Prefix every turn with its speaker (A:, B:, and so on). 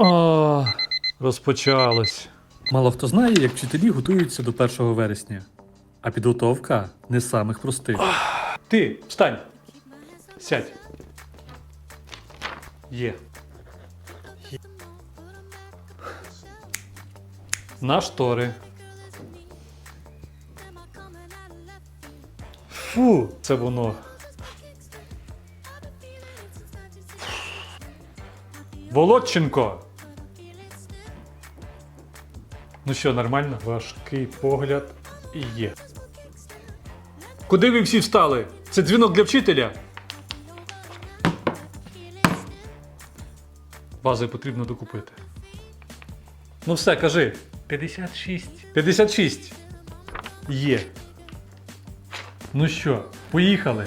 A: О, розпочалось.
B: Мало хто знає, як вчителі готуються до 1 вересня. А підготовка не з самих простих.
A: Ти встань. Сядь. Є. Є. На штори. Фу, це воно. Володченко. Ну що, нормально? Важкий погляд є. Куди ви всі встали? Це дзвінок для вчителя. Бази потрібно докупити. Ну все, кажи. 56. 56. Є. Ну що, поїхали.